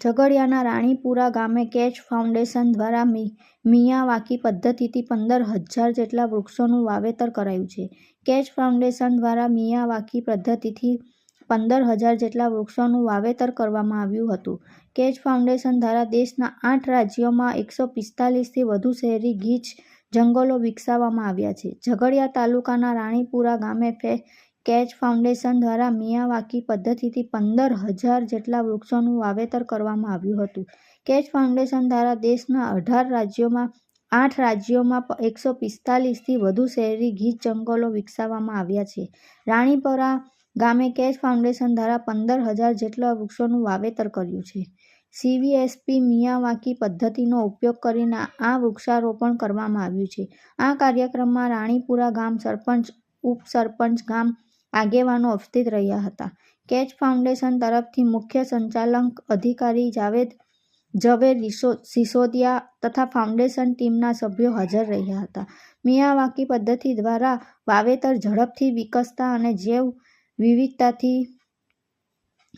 ઝઘડિયાના રાણીપુરા ગામે catch foundation દ્વારા મી, Miyawaki પદ્ધતિથી પંદર હજાર જેટલા વૃક્ષોનું વાવેતર કરાયું છે. કેચ ફાઉન્ડેશન દ્વારા મિયાવાકી પદ્ધતિથી પંદર હજાર જેટલા વૃક્ષોનું વાવેતર કરવામાં આવ્યું હતું. કેચ ફાઉન્ડેશન દ્વારા દેશના આઠ રાજ્યોમાં એકસો પિસ્તાલીસથી વધુ શહેરી ગીચ જંગલો વિકસાવવામાં આવ્યા છે. ઝઘડિયા તાલુકાના રાણીપુરા ગામે ફે કેચ ફાઉન્ડેશન દ્વારા મિયાવાકી પદ્ધતિથી પંદર હજાર જેટલા વૃક્ષોનું વાવેતર કરવામાં આવ્યું હતું. કેચ ફાઉન્ડેશન દ્વારા દેશના અઢાર રાજ્યોમાં, આઠ રાજ્યોમાં એકસો પિસ્તાલીસથી વધુ શહેરી ગીચ જંગલો વિકસાવવામાં આવ્યા છે. રાણીપુરા ગામે કેચ ફાઉન્ડેશન દ્વારા પંદર હજાર જેટલા વૃક્ષોનું વાવેતર કર્યું છે. સીવીએસપી મિયાવાકી પદ્ધતિનો ઉપયોગ કરીને આ વૃક્ષારોપણ કરવામાં આવ્યું છે. આ કાર્યક્રમમાં રાણીપુરા ગામ સરપંચ, ઉપસરપંચ ગામ આગેવાનો ઉપસ્થિત રહ્યા હતા. કેચ ફાઉન્ડેશન તરફથી મુખ્ય સંચાલક અધિકારી જાવેદ ઝવેર સિસોદિયા તથા ફાઉન્ડેશન ટીમના સભ્યો હાજર રહ્યા હતા. મિયાવાકી પદ્ધતિ દ્વારા વાવેતર ઝડપથી વિકસતા અને જૈવ વિવિધતાથી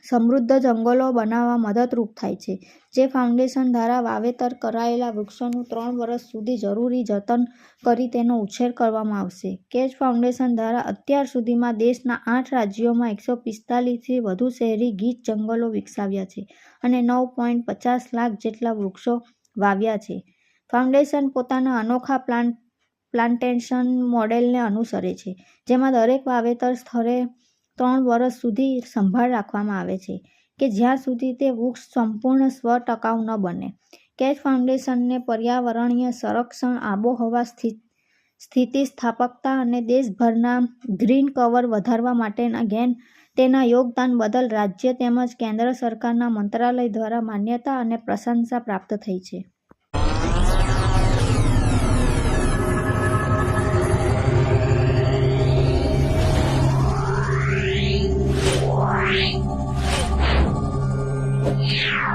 સમૃદ્ધ જંગલો બનાવવા મદદરૂપ થાય છે. જે ફાઉન્ડેશન દ્વારા વાવેતર કરાયેલા વૃક્ષોનું ત્રણ વર્ષ સુધી જરૂરી જતન કરી તેનો ઉછેર કરવામાં આવશે. કેચ ફાઉન્ડેશન દ્વારા અત્યાર સુધીમાં દેશના આઠ રાજ્યોમાં એકસો પિસ્તાલીસથી વધુ શહેરી ગીચ જંગલો વિકસાવ્યા છે અને નવ પોઈન્ટ પચાસ લાખ જેટલા વૃક્ષો વાવ્યા છે. ફાઉન્ડેશન પોતાના અનોખા પ્લાન્ટ પ્લાન્ટેશન મોડેલને અનુસરે છે, જેમાં દરેક વાવેતર સ્થળે ત્રણ વર્ષ સુધી સંભાળ રાખવામાં આવે છે કે જ્યાં સુધી તે વૃક્ષ સંપૂર્ણ સ્વ ટકાઉ ન બને. કેચ ફાઉન્ડેશનને પર્યાવરણીય સંરક્ષણ, આબોહવા સ્થિતિસ્થાપકતા અને દેશભરના ગ્રીન કવર વધારવા માટેના ગેન તેના યોગદાન બદલ રાજ્ય તેમજ કેન્દ્ર સરકારના મંત્રાલય દ્વારા માન્યતા અને પ્રશંસા પ્રાપ્ત થઈ છે. 了。